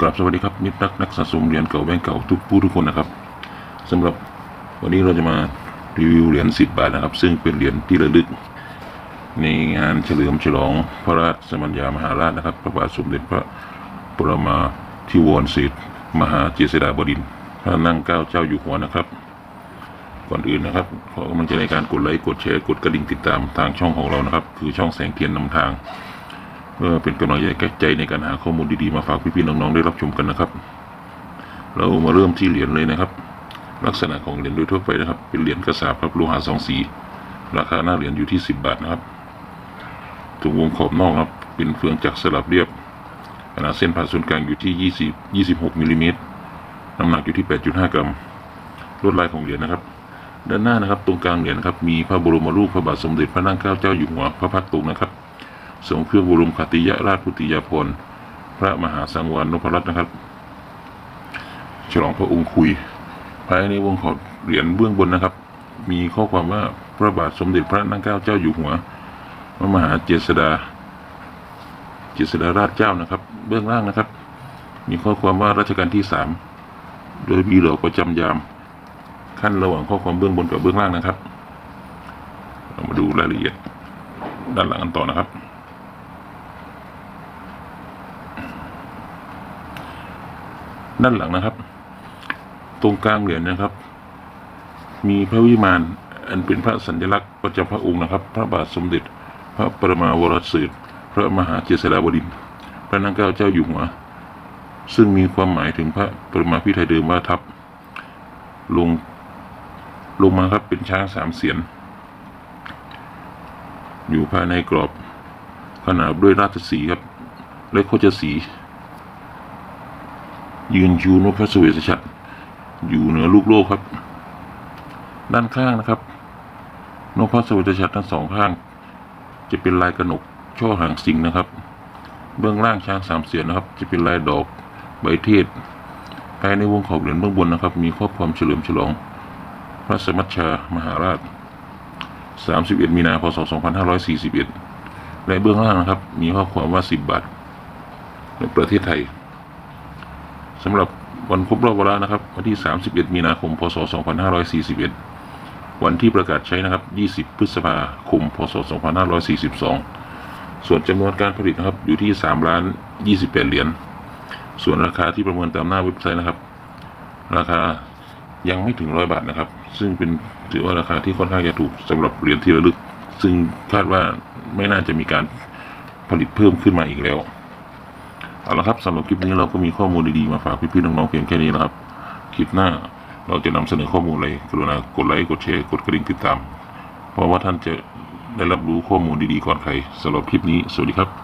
กลับสวัสดีครับมิตรักนักสะสมเหรียญเก่าแบงเก่าทุกผู้ทุกคนนะครับ สำหรับวันนี้เราจะมารีวิวเหรียญ10 บาทนะครับ ซึ่งเป็นเหรียญที่ระลึก ในงานเฉลิมฉลองพระราชสมัญญามหาราชนะครับ พระบาทสมเด็จพระปรมาธิวรศิษย์มหาเจษฎาบดินพระนั่งเก้าเจ้าอยู่หัวนะครับ ก่อนอื่นนะครับขอกำลังใจในการกดไลค์กดแชร์กดกระดิ่งติดตามทางช่องของเรานะครับ คือช่องแสงเทียนนำทาง เพื่อเป็นกำลังใจแก่ใจในการหาข้อมูลดีๆมาฝากพี่ๆน้องๆได้รับชมกันนะครับ เรามาเริ่มที่เหรียญเลยนะครับ ลักษณะของเหรียญโดยทั่วไปนะครับ เป็นเหรียญกระสาบครับโลหะสองสีราคาหน้าเหรียญอยู่ที่สิบบาทนะครับตรงวงขอบนอกครับเป็นเฟืองจักรสลับเรียบขนาดเส้นผ่าศูนย์กลางอยู่ที่ยี่สิบหกมิลลิเมตรน้ำหนักอยู่ที่แปดจุดห้ากรัมลวดลายของเหรียญนะครับ ด้านหน้านะครับ ตรงกลางเหรียญครับมีพระบรมรูปพระบาทสมเด็จพระนั่งเกล้าเจ้าอยู่หัวพระพักตรงนะครับ ทรงเครื่องบรมคติยราชพุติยาภรณ์พระมหาสังวรนพรัตน์นะครับ ฉลองพระองค์คุย ภายในวงขอบเหรียญเบื้องบนนะครับ มีข้อความว่าพระบาทสมเด็จพระนั่งเกล้าเจ้าอยู่หัวพระมหาเจษฎาเจษฎาราชเจ้านะครับ เบื้องล่างนะครับ มีข้อความว่ารัชกาลที่สามโดยมีดอกประจำยามขั้นระหว่างข้อความเบื้องบนกับเบื้องล่างนะครับ เรามาดูรายละเอียดด้านหลังกันต่อนะครับ ด้านหลังนะครับ ตรงกลางเหรียญนะครับ มีพระวิมานอันเป็นพระสัญลักษณ์ประจำพระองค์นะครับ พระบาทสมเด็จ พระปรมาวรสืบพระมหาเจษฎาบดินทร์พระนางเก้าเจ้าอยู่หัว ซึ่งมีความหมายถึงพระปรมาภิไธยเดิมว่าทับลงลงมาครับเป็นช้างสามเสียน อยู่ภายในกรอบขนาบด้วยราชสีครับ และโคจรสี ยืนชูนพพระเสวสฉัตรอยู่เหนือลูกโลกครับ ด้านข้างนะครับนพพระเสวสฉัตรทั้งสองข้าง จะเป็นลายกระหนกช่อหางสิงนะครับ เบื้องล่างช้างสามเสียนนะครับ จะเป็นลายดอกใบเทศภายในวงขอบเหรียญเบื้องบนนะครับ มีข้อความเฉลิมฉลอง พระสมัชชามหาราช 31 มีนาพศ 2541และเบื้องล่างนะครับ มีข้อความว่า 10 บาท ในประเทศไทย สำหรับวันครบรอบวาระนะครับ วันที่ 31 มีนาคม พศ 2541 วันที่ประกาศใช้นะครับ 20 พฤษภาคม พศ 2542 ส่วนจำนวนการผลิตนะครับอยู่ที่ 3 ล้าน 28 เหรียญ ส่วนราคาที่ประเมินตามหน้าเว็บไซต์นะครับ ราคายังไม่ถึงร้อยบาทนะครับ ซึ่งเป็นถือว่าราคาที่ค่อนข้างจะถูกสำหรับเหรียญที่ระลึก ซึ่งคาดว่าไม่น่าจะมีการผลิตเพิ่มขึ้นมาอีกแล้ว เอาละครับสำหรับคลิปนี้เราก็มีข้อมูลดีๆมาฝากพี่ๆน้องๆเพียงแค่นี้นะครับ คลิปหน้าเราจะนำเสนอข้อมูลอะไรกรุณากดไลค์กดแชร์กดกระดิ่งติดตาม เพราะว่าท่านจะได้รับรู้ข้อมูลดีๆก่อนใครสำหรับคลิปนี้สวัสดีครับ